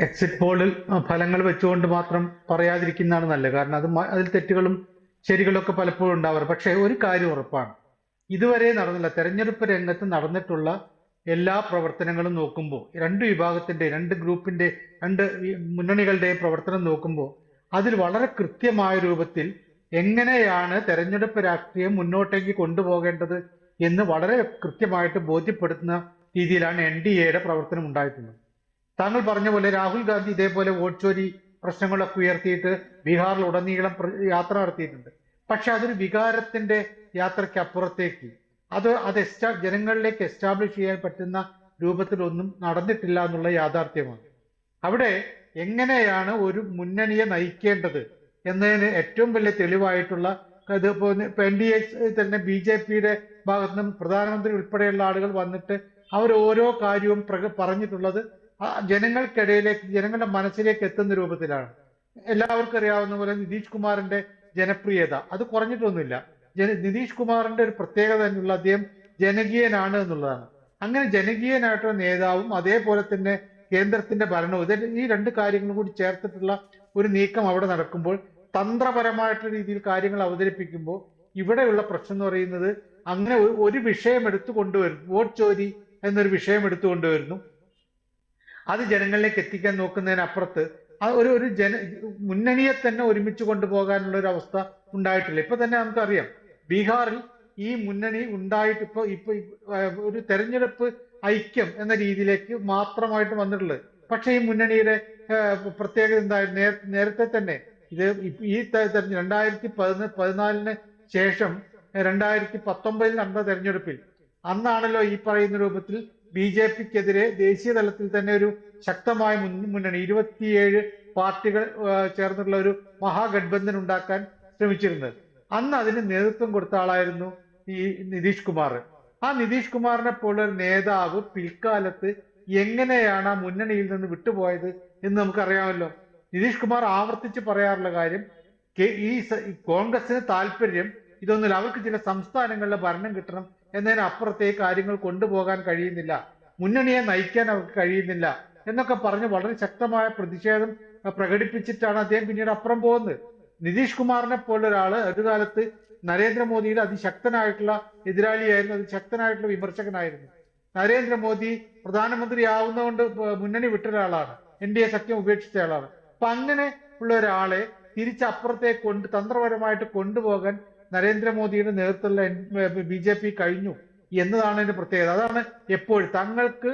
Exit പോളിൽ ഫലങ്ങൾ വെച്ചുകൊണ്ട് മാത്രം പറയാതിരിക്കുന്നതാണ് നല്ലത്. കാരണം അത് അതിൽ തെറ്റുകളും ശരികളൊക്കെ പലപ്പോഴും ഉണ്ടാവാറ്. പക്ഷേ ഒരു കാര്യം ഉറപ്പാണ്. ഇതുവരെ നടന്നില്ല. തെരഞ്ഞെടുപ്പ് രംഗത്ത് നടന്നിട്ടുള്ള എല്ലാ പ്രവർത്തനങ്ങളും നോക്കുമ്പോൾ രണ്ട് വിഭാഗത്തിന്റെ രണ്ട് ഗ്രൂപ്പിന്റെ രണ്ട് മുന്നണികളുടെയും പ്രവർത്തനം നോക്കുമ്പോൾ അതിൽ വളരെ കൃത്യമായ രൂപത്തിൽ എങ്ങനെയാണ് തെരഞ്ഞെടുപ്പ് രാഷ്ട്രീയം മുന്നോട്ടേക്ക് കൊണ്ടുപോകേണ്ടത് എന്ന് വളരെ കൃത്യമായിട്ട് ബോധ്യപ്പെടുത്തുന്ന രീതിയിലാണ് എൻ ഡി എയുടെ പ്രവർത്തനം ഉണ്ടായിട്ടുള്ളത്. താങ്കൾ പറഞ്ഞ പോലെ രാഹുൽ ഗാന്ധി ഇതേപോലെ വോട്ട് ചോരി പ്രശ്നങ്ങളൊക്കെ ഉയർത്തിയിട്ട് ബീഹാറിൽ ഉടനീളം യാത്ര നടത്തിയിട്ടുണ്ട്. പക്ഷെ അതൊരു വികാരത്തിന്റെ യാത്രയ്ക്ക് അപ്പുറത്തേക്ക് അത് അത് എസ്റ്റാ ജനങ്ങളിലേക്ക് എസ്റ്റാബ്ലിഷ് ചെയ്യാൻ പറ്റുന്ന രൂപത്തിലൊന്നും നടന്നിട്ടില്ല എന്നുള്ള യാഥാർത്ഥ്യമാണ്. അവിടെ എങ്ങനെയാണ് ഒരു മുന്നണിയെ നയിക്കേണ്ടത് എന്നതിന് ഏറ്റവും വലിയ തെളിവായിട്ടുള്ള ഇത് എൻ ഡി എ തന്നെ ബി ജെ പിയുടെ ഭാഗത്തു നിന്നും പ്രധാനമന്ത്രി ഉൾപ്പെടെയുള്ള ആളുകൾ വന്നിട്ട് അവർ ഓരോ കാര്യവും പറഞ്ഞിട്ടുള്ളത് ജനങ്ങൾക്കിടയിലേക്ക് ജനങ്ങളുടെ മനസ്സിലേക്ക് എത്തുന്ന രൂപത്തിലാണ്. എല്ലാവർക്കും അറിയാവുന്ന പോലെ നിതീഷ് കുമാറിന്റെ ജനപ്രിയത. അത് കുറഞ്ഞിട്ടൊന്നുമില്ല. നിതീഷ് കുമാറിന്റെ ഒരു പ്രത്യേകത തന്നെയുള്ള അദ്ദേഹം ജനകീയനാണ് എന്നുള്ളതാണ്. അങ്ങനെ ജനകീയനായിട്ടുള്ള നേതാവും അതേപോലെ തന്നെ കേന്ദ്രത്തിന്റെ ഭരണവും ഇത് ഈ രണ്ട് കാര്യങ്ങളും കൂടി ചേർത്തിട്ടുള്ള ഒരു നീക്കം അവിടെ നടക്കുമ്പോൾ തന്ത്രപരമായിട്ടുള്ള രീതിയിൽ കാര്യങ്ങൾ അവതരിപ്പിക്കുമ്പോൾ ഇവിടെയുള്ള പ്രശ്നം എന്ന് പറയുന്നത് അങ്ങനെ ഒരു വിഷയം എടുത്തു കൊണ്ടുവരുന്നു വോട്ട് ചോരി എന്നൊരു വിഷയം എടുത്തു കൊണ്ടുവരുന്നു അത് ജനങ്ങളിലേക്ക് എത്തിക്കാൻ നോക്കുന്നതിനപ്പുറത്ത് ഒരു ഒരു ജന മുന്നണിയെ തന്നെ ഒരുമിച്ച് കൊണ്ടുപോകാനുള്ള ഒരു അവസ്ഥ ഉണ്ടായിട്ടില്ല. ഇപ്പൊ തന്നെ നമുക്കറിയാം ബീഹാറിൽ ഈ മുന്നണി ഉണ്ടായിട്ട് ഇപ്പൊ ഇപ്പൊ ഒരു തെരഞ്ഞെടുപ്പ് ഐക്യം എന്ന രീതിയിലേക്ക് മാത്രമായിട്ട് വന്നിട്ടുള്ളത്. പക്ഷേ ഈ മുന്നണിയുടെ പ്രത്യേകത എന്തായാലും നേര- നേരത്തെ തന്നെ ഇത് ഈ രണ്ടായിരത്തി പതിന പതിനാലിന് ശേഷം രണ്ടായിരത്തി പത്തൊമ്പതിൽ നടന്ന തെരഞ്ഞെടുപ്പിൽ അന്നാണല്ലോ ഈ പറയുന്ന രൂപത്തിൽ ബി ജെ പിക്കെതിരെ ദേശീയ തലത്തിൽ തന്നെ ഒരു ശക്തമായ മുന്നണി ഇരുപത്തിയേഴ് പാർട്ടികൾ ചേർന്നുള്ള ഒരു മഹാഗഡ്ബന്ധൻ ഉണ്ടാക്കാൻ ശ്രമിച്ചിരുന്നത്. അന്ന് അതിന് നേതൃത്വം കൊടുത്ത ആളായിരുന്നു ഈ നിതീഷ് കുമാർ. ആ നിതീഷ് കുമാറിനെ പോലെ ഒരു നേതാവ് പിൽക്കാലത്ത് എങ്ങനെയാണ് ആ മുന്നണിയിൽ നിന്ന് വിട്ടുപോയത് എന്ന് നമുക്കറിയാമല്ലോ. നിതീഷ് കുമാർ ആവർത്തിച്ച് പറയാറുള്ള കാര്യം ഈ കോൺഗ്രസിന് താല്പര്യം ഇതൊന്നുമില്ല. അവർക്ക് ചില സംസ്ഥാനങ്ങളിലെ ഭരണം കിട്ടണം എന്നതിനപ്പുറത്തേക്ക് കാര്യങ്ങൾ കൊണ്ടുപോകാൻ കഴിയുന്നില്ല. മുന്നണിയെ നയിക്കാൻ അവർക്ക് കഴിയുന്നില്ല എന്നൊക്കെ പറഞ്ഞ് വളരെ ശക്തമായ പ്രതിഷേധം പ്രകടിപ്പിച്ചിട്ടാണ് അദ്ദേഹം പിന്നീട് അപ്പുറം പോകുന്നത്. നിതീഷ് കുമാറിനെ പോലെ ഒരാൾ ഒരു കാലത്ത് നരേന്ദ്രമോദിയുടെ അതിശക്തനായിട്ടുള്ള എതിരാളിയായിരുന്നു. അതിശക്തനായിട്ടുള്ള വിമർശകനായിരുന്നു. നരേന്ദ്രമോദി പ്രധാനമന്ത്രി ആവുന്നതുകൊണ്ട് മുന്നണി വിട്ട ഒരാളാണ് എൻ ഡി എ സഖ്യം ഉപേക്ഷിച്ച ആളാണ്. അപ്പൊ അങ്ങനെ ഉള്ള ഒരാളെ തിരിച്ചപ്പുറത്തേക്ക് കൊണ്ട് തന്ത്രപരമായിട്ട് കൊണ്ടുപോകാൻ നരേന്ദ്രമോദിയുടെ നേതൃത്വത്തിലുള്ള ബി ജെ പി കഴിഞ്ഞു എന്നതാണ് അതിന്റെ പ്രത്യേകത. അതാണ് എപ്പോഴും തങ്ങൾക്ക്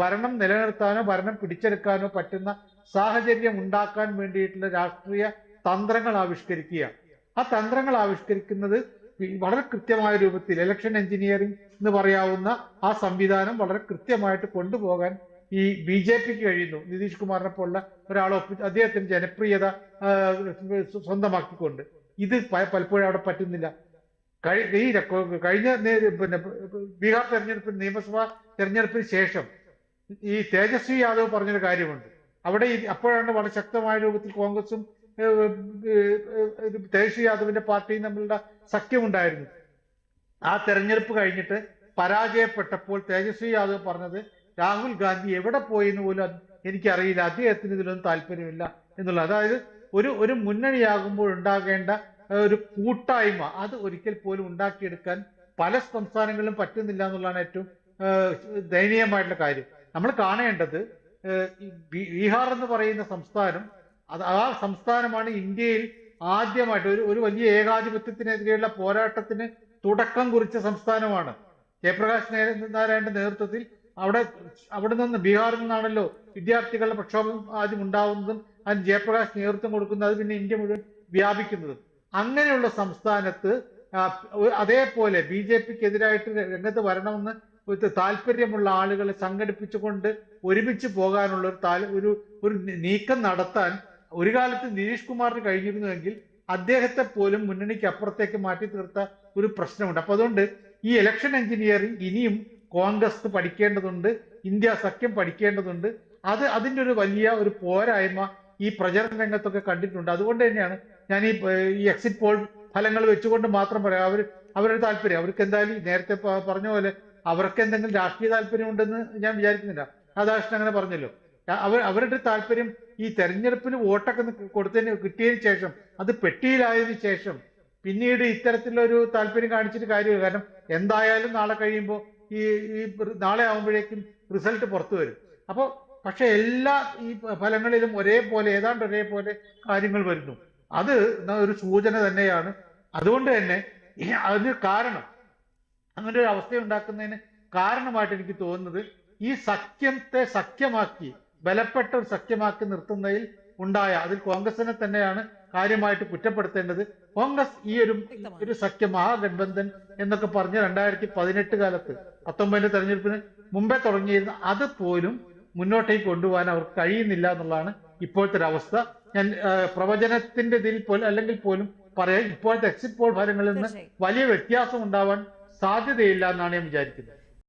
ഭരണം നിലനിർത്താനോ ഭരണം പിടിച്ചെടുക്കാനോ പറ്റുന്ന സാഹചര്യം ഉണ്ടാക്കാൻ വേണ്ടിയിട്ടുള്ള രാഷ്ട്രീയ തന്ത്രങ്ങൾ ആവിഷ്കരിക്കുക ആ തന്ത്രങ്ങൾ ആവിഷ്കരിക്കുന്നത് വളരെ കൃത്യമായ രൂപത്തിൽ ഇലക്ഷൻ എഞ്ചിനീയറിംഗ് എന്ന് പറയാവുന്ന ആ സംവിധാനം വളരെ കൃത്യമായിട്ട് കൊണ്ടുപോകാൻ ഈ ബി ജെ പിക്ക് കഴിയുന്നു. നിതീഷ് കുമാറിനെ പോലുള്ള ഒരാളെ അദ്ദേഹത്തിന് ജനപ്രിയത സ്വന്തമാക്കിക്കൊണ്ട്. ഇത് പലപ്പോഴും അവിടെ പറ്റുന്നില്ല. ഈ കഴിഞ്ഞ പിന്നെ ബീഹാർ തെരഞ്ഞെടുപ്പിൽ നിയമസഭാ തെരഞ്ഞെടുപ്പിന് ശേഷം ഈ തേജസ്വി യാദവ് പറഞ്ഞൊരു കാര്യമുണ്ട്. അവിടെ അപ്പോഴാണ് വളരെ ശക്തമായ രൂപത്തിൽ കോൺഗ്രസും തേജസ്വി യാദവിന്റെ പാർട്ടിയും തമ്മിലുള്ള സഖ്യമുണ്ടായിരുന്നു ആ തെരഞ്ഞെടുപ്പ് കഴിഞ്ഞിട്ട് പരാജയപ്പെട്ടപ്പോൾ തേജസ്വി യാദവ് പറഞ്ഞത് രാഹുൽ ഗാന്ധി എവിടെ പോയെന്ന് പോലും എനിക്കറിയില്ല അദ്ദേഹത്തിന് ഇതിലൊന്നും താല്പര്യമില്ല എന്നുള്ളത്. അതായത് ഒരു ഒരു മുന്നണിയാകുമ്പോൾ ഉണ്ടാകേണ്ട ഒരു കൂട്ടായ്മ അത് ഒരിക്കൽ പോലും ഉണ്ടാക്കിയെടുക്കാൻ പല സംസ്ഥാനങ്ങളിലും പറ്റുന്നില്ല എന്നുള്ളതാണ് ഏറ്റവും ദയനീയമായിട്ടുള്ള കാര്യം. നമ്മൾ കാണേണ്ടത് ബീഹാർ എന്ന് പറയുന്ന സംസ്ഥാനം അത് ആ സംസ്ഥാനമാണ് ഇന്ത്യയിൽ ആദ്യമായിട്ട് ഒരു ഒരു വലിയ ഏകാധിപത്യത്തിനെതിരെയുള്ള പോരാട്ടത്തിന് തുടക്കം കുറിച്ച സംസ്ഥാനമാണ്. ജയപ്രകാശ് നാരായണന്റെ നേതൃത്വത്തിൽ അവിടെ അവിടെ നിന്ന് ബീഹാറിൽ നിന്നാണല്ലോ വിദ്യാർത്ഥികളുടെ പ്രക്ഷോഭം ആദ്യം ഉണ്ടാവുന്നതും അതിന് ജയപ്രകാശ് നേതൃത്വം കൊടുക്കുന്നത് അത് പിന്നെ ഇന്ത്യ മുഴുവൻ വ്യാപിക്കുന്നതും. അങ്ങനെയുള്ള സംസ്ഥാനത്ത് അതേപോലെ ബി ജെ പിക്ക് എതിരായിട്ട് രംഗത്ത് വരണമെന്ന് താല്പര്യമുള്ള ആളുകളെ സംഘടിപ്പിച്ചുകൊണ്ട് ഒരുമിച്ച് പോകാനുള്ള ഒരു താൽ ഒരു ഒരു നീക്കം നടത്താൻ ഒരു കാലത്ത് നിതീഷ് കുമാറിന് കഴിഞ്ഞിരുന്നുവെങ്കിൽ അദ്ദേഹത്തെ പോലും മുന്നണിക്ക് അപ്പുറത്തേക്ക് മാറ്റി തീർത്ത ഒരു പ്രശ്നമുണ്ട്. അപ്പൊ അതുകൊണ്ട് ഈ ഇലക്ഷൻ എഞ്ചിനീയറിംഗ് ഇനിയും കോൺഗ്രസ് പഠിക്കേണ്ടതുണ്ട് ഇന്ത്യ സഖ്യം പഠിക്കേണ്ടതുണ്ട് അത് അതിന്റെ ഒരു വലിയ ഒരു പോരായ്മ ഈ പ്രചരണ രംഗത്തൊക്കെ കണ്ടിട്ടുണ്ട്. അതുകൊണ്ട് തന്നെയാണ് ഞാൻ ഈ ഈ എക്സിറ്റ് പോൾ ഫലങ്ങൾ വെച്ചുകൊണ്ട് മാത്രം പറയാം. അവർ അവരുടെ താല്പര്യം. അവർക്ക് എന്തായാലും നേരത്തെ പറഞ്ഞ പോലെ അവർക്ക് എന്തെങ്കിലും രാഷ്ട്രീയ താല്പര്യം ഉണ്ടെന്ന് ഞാൻ വിചാരിക്കുന്നില്ല. രാധാകൃഷ്ണൻ അങ്ങനെ പറഞ്ഞല്ലോ. അവർ അവരുടെ താല്പര്യം ഈ തെരഞ്ഞെടുപ്പിന് വോട്ടൊക്കെ കൊടുത്തതിന് കിട്ടിയതിന് ശേഷം അത് പെട്ടിയിലായതിന് ശേഷം പിന്നീട് ഇത്തരത്തിലുള്ള ഒരു താല്പര്യം കാണിച്ചിട്ട് കാര്യമില്ല. കാരണം എന്തായാലും നാളെ കഴിയുമ്പോൾ ഈ ഈ നാളെ ആകുമ്പോഴേക്കും റിസൾട്ട് പുറത്തു വരും. അപ്പോൾ പക്ഷെ എല്ലാ ഈ ഫലങ്ങളിലും ഒരേപോലെ ഏതാണ്ട് ഒരേപോലെ കാര്യങ്ങൾ വരുന്നു. അത് ഒരു സൂചന തന്നെയാണ്. അതുകൊണ്ട് തന്നെ അതിന് കാരണം അങ്ങനെ ഒരു അവസ്ഥ ഉണ്ടാക്കുന്നതിന് കാരണമായിട്ട് എനിക്ക് തോന്നുന്നത് ഈ സഖ്യത്തെ സഖ്യമാക്കി ബലപ്പെട്ട ഒരു സഖ്യമാക്കി നിർത്തുന്നതിൽ ഉണ്ടായ അതിൽ കോൺഗ്രസിനെ തന്നെയാണ് കാര്യമായിട്ട് കുറ്റപ്പെടുത്തേണ്ടത്. കോൺഗ്രസ് ഈ ഒരു ഒരു സഖ്യ മഹാഗഡ്ബന്ധൻ എന്നൊക്കെ പറഞ്ഞ് രണ്ടായിരത്തി പതിനെട്ട് കാലത്ത് പത്തൊമ്പതിന്റെ തെരഞ്ഞെടുപ്പിന് മുമ്പേ തുടങ്ങിയിരുന്ന അത് പോലും മുന്നോട്ടേക്ക് കൊണ്ടുപോകാൻ അവർക്ക് കഴിയുന്നില്ല എന്നുള്ളതാണ് ഇപ്പോഴത്തെ ഒരു അവസ്ഥ. ഞാൻ പ്രവചനത്തിന്റെ ഇതിൽ പോലും അല്ലെങ്കിൽ പോലും പറയാം ഇപ്പോഴത്തെ എക്സിറ്റ് പോൾ ഫലങ്ങളിൽ നിന്ന് വലിയ വ്യത്യാസം ഉണ്ടാവാൻ സാധ്യതയില്ല എന്നാണ് ഞാൻ വിചാരിക്കുന്നത്.